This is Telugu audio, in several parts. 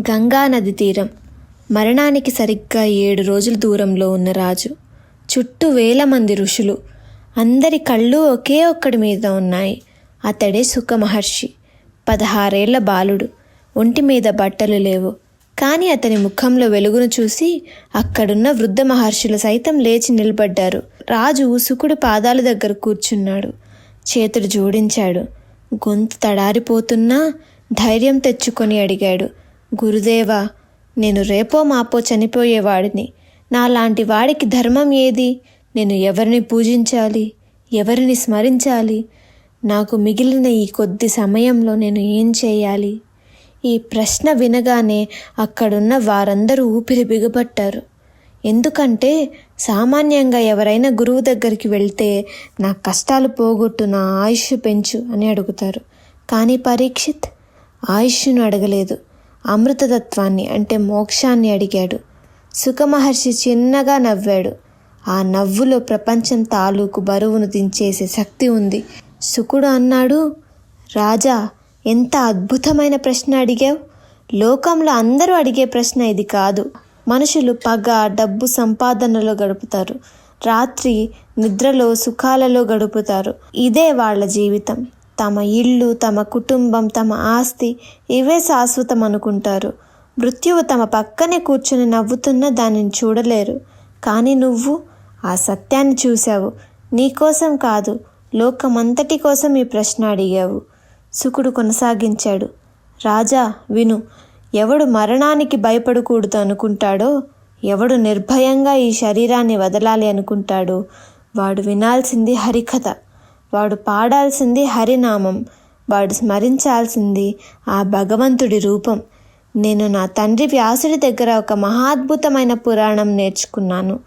గంగా నది తీరం. మరణానికి సరిగ్గా ఏడు రోజుల దూరంలో ఉన్న రాజు. చుట్టూ వేల మంది ఋషులు. అందరి కళ్ళు ఒకే ఒక్కడి మీద ఉన్నాయి. అతడే సుఖ మహర్షి పదహారేళ్ళ బాలుడు. ఒంటి మీద బట్టలు లేవు. కానీ అతని ముఖంలో వెలుగును చూసి అక్కడున్న వృద్ధ మహర్షులు సైతం లేచి నిలబడ్డారు. రాజు సుకుడి పాదాల దగ్గర కూర్చున్నాడు. చేతుడు జోడించాడు. గొంతు తడారిపోతున్నా ధైర్యం తెచ్చుకొని అడిగాడు. గురుదేవా నేను రేపో మాపో చనిపోయేవాడిని. నాలాంటి వాడికి ధర్మం ఏది? నేను ఎవరిని పూజించాలి? ఎవరిని స్మరించాలి? నాకు మిగిలిన ఈ కొద్ది సమయంలో నేను ఏం చేయాలి? ఈ ప్రశ్న వినగానే అక్కడున్న వారందరూ ఊపిరి బిగబట్టారు ఎందుకంటే సామాన్యంగా ఎవరైనా గురువు దగ్గరికి వెళ్తే నా కష్టాలు పోగొట్టు నా ఆయుష్ పెంచు అని అడుగుతారు. కానీ పరీక్షిత్ ఆయుష్ను అడగలేదు. అమృతతత్వాన్ని అంటే మోక్షాన్ని అడిగాడు. సుఖమహర్షి చిన్నగా నవ్వాడు. ఆ నవ్వులో ప్రపంచం తాలూకు బరువును దించేసే శక్తి ఉంది. సుకుడు అన్నాడు రాజా ఎంత అద్భుతమైన ప్రశ్న అడిగావు. లోకంలో అందరూ అడిగే ప్రశ్న ఇది కాదు. మనుషులు పగ డబ్బు సంపాదనలో గడుపుతారు. రాత్రి నిద్రలో సుఖాలలో గడుపుతారు. ఇదే వాళ్ళ జీవితం. తమ ఇల్లు తమ కుటుంబం తమ ఆస్తి ఇవే శాశ్వతం అనుకుంటారు. మృత్యువు తమ పక్కనే కూర్చుని నవ్వుతున్న దానిని చూడలేరు. కానీ నువ్వు ఆ సత్యాన్ని చూశావు. నీకోసం కాదు లోకమంతటి కోసం ఈ ప్రశ్న అడిగావు. సుకుడు కొనసాగించాడు. రాజా విను. ఎవడు మరణానికి భయపడకూడదు అనుకుంటాడో ఎవడు నిర్భయంగా ఈ శరీరాన్ని వదలాలి అనుకుంటాడో వాడు వినాల్సింది హరికథ. వాడు పాడాల్సింది హరినామం వాడు స్మరించాల్సింది ఆ భగవంతుడి రూపం. నేను నా తండ్రి వ్యాసుడి దగ్గర ఒక మహాద్భుతమైన పురాణం నేర్చుకున్నాను.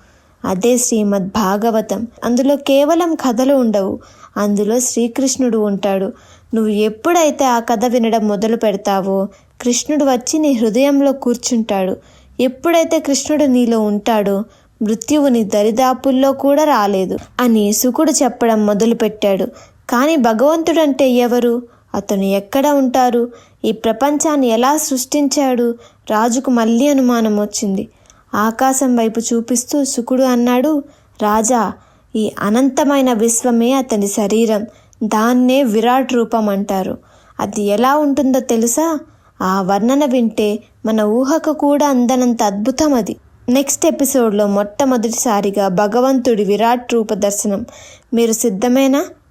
అదే శ్రీమద్ భాగవతం అందులో కేవలం కథలు ఉండవు. అందులో శ్రీకృష్ణుడు ఉంటాడు. నువ్వు ఎప్పుడైతే ఆ కథ వినడం మొదలు పెడతావో కృష్ణుడు వచ్చి నీ హృదయంలో కూర్చుంటాడు. ఎప్పుడైతే కృష్ణుడు నీలో ఉంటాడో మృత్యువుని దరిదాపుల్లో కూడా రాలేదు. అని సుకుడు చెప్పడం మొదలుపెట్టాడు. కానీ భగవంతుడంటే ఎవరు? అతను ఎక్కడ ఉంటారు? ఈ ప్రపంచాన్ని ఎలా సృష్టించాడు? రాజుకు మళ్ళీ అనుమానం వచ్చింది. ఆకాశం వైపు చూపిస్తూ సుకుడు అన్నాడు రాజా ఈ అనంతమైన విశ్వమే అతని శరీరం. దాన్నే విరాట్ రూపం అంటారు. అది ఎలా ఉంటుందో తెలుసా? ఆ వర్ణన వింటే మన ఊహకు కూడా అందనంత అద్భుతం అది నెక్స్ట్ ఎపిసోడ్లో మొట్టమొదటిసారిగా భగవంతుడి విరాట్ రూప దర్శనం. మీరు సిద్ధమేనా?